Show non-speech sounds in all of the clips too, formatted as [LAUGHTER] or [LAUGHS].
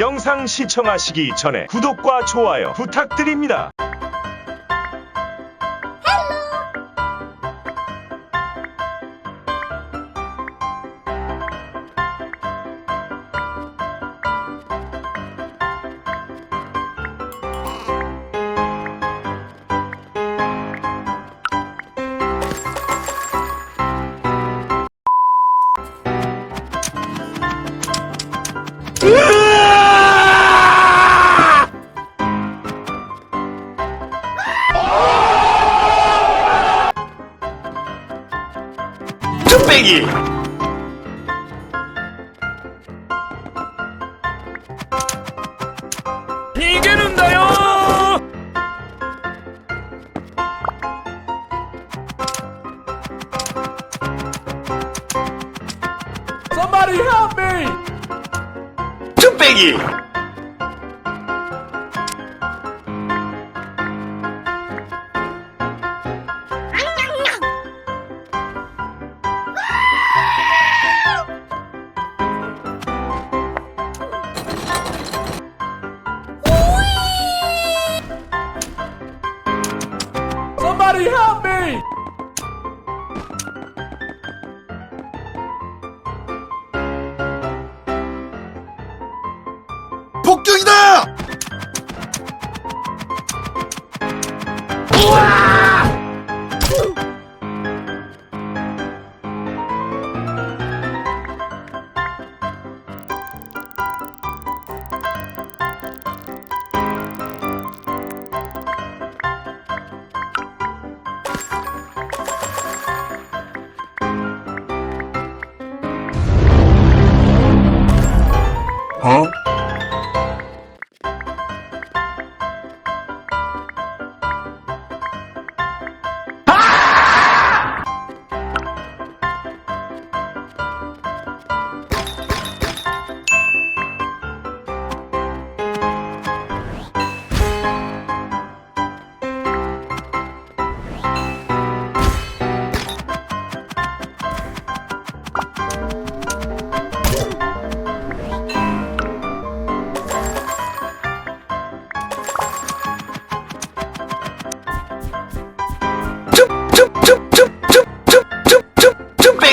영상 시청하시기 전에 구독과 좋아요 부탁드립니다. 東京来た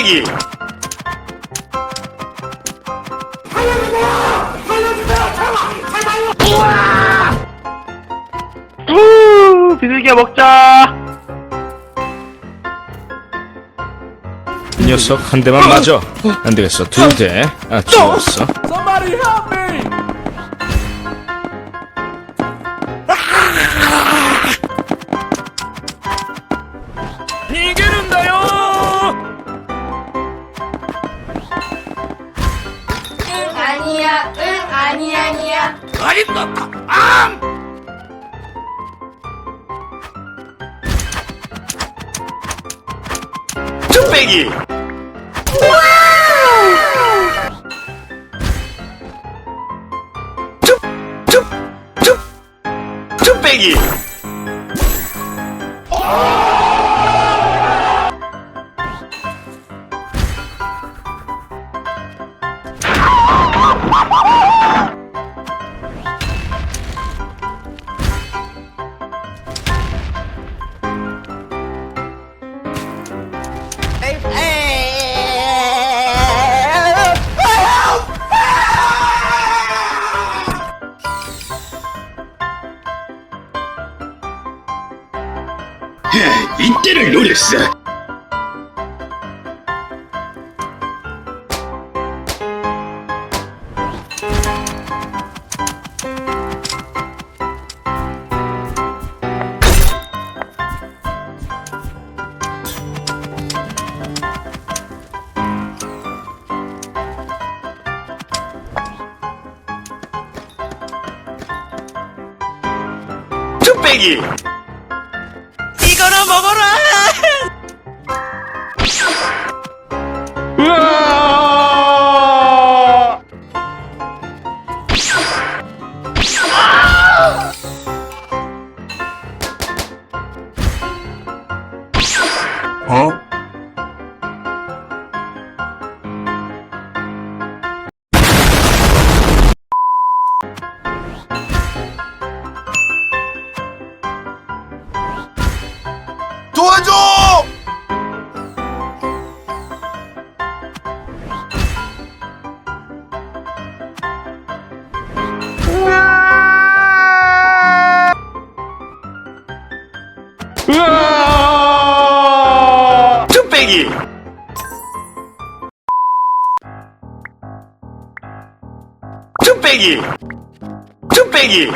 쓰레기. 비둘기야 먹자. 이 녀석 한 대만 맞아. 안 되겠어. 두 대. 아, 죽었어. Somebody help me! 아니야, 응, 아니 아니야. 어림도 없다. 암! 뚝배기! [LAUGHS] 言ってないのです 빼기 뚝배기. 뚝배기.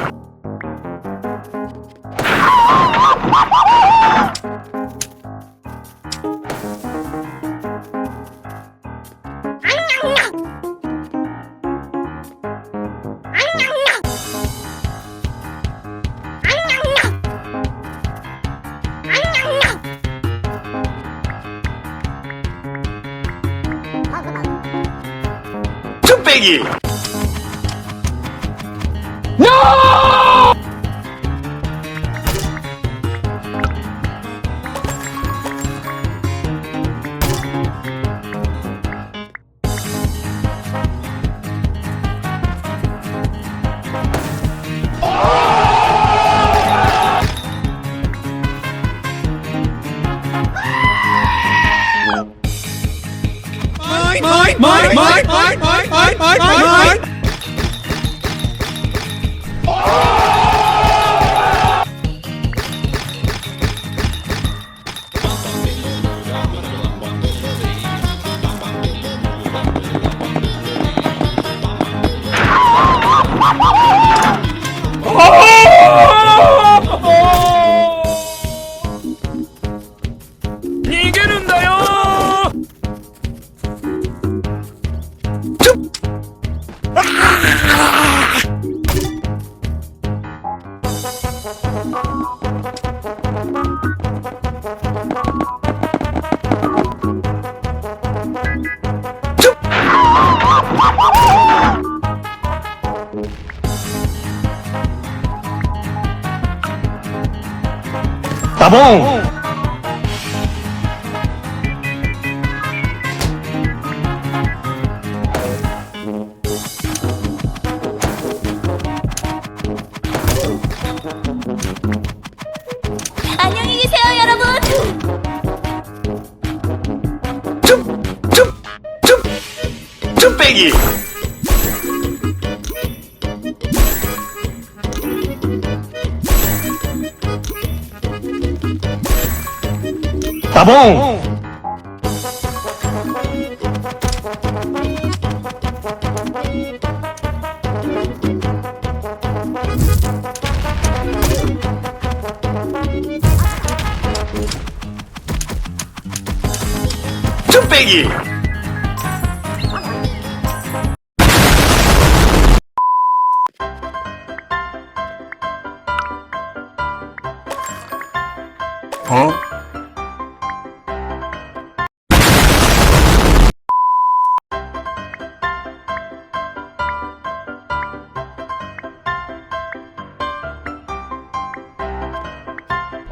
뚝배기 이 따 따봉! 뚝배기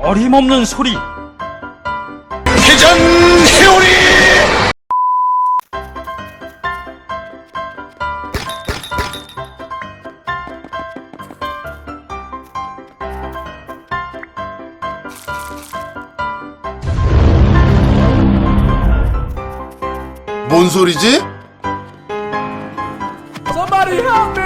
어림없는 소리. 회전 회오리 뭔 소리지? Somebody help me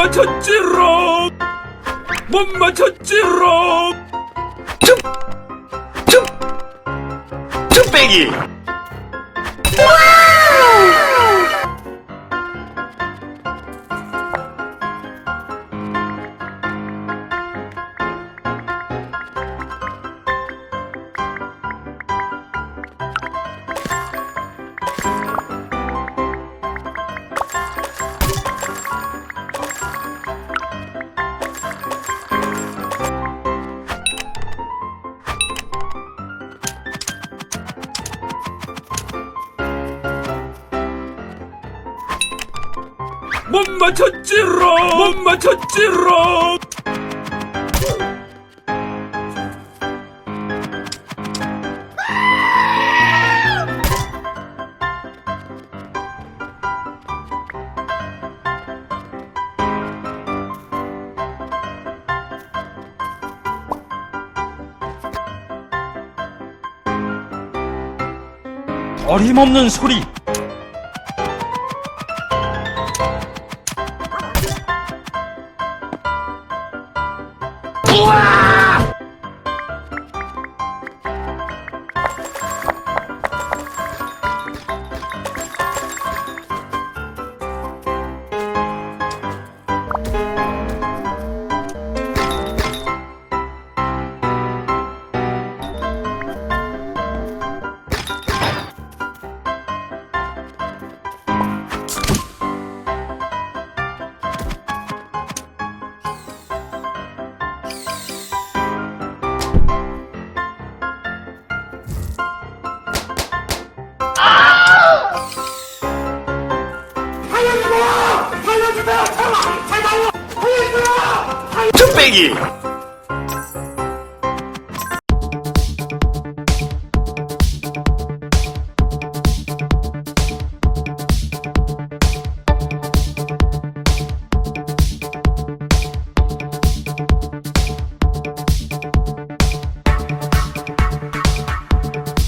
맞췄지롱! 못 맞췄지롱 못 맞췄지롱. 못 맞췄지롱. 어림없는 소리 뚝배기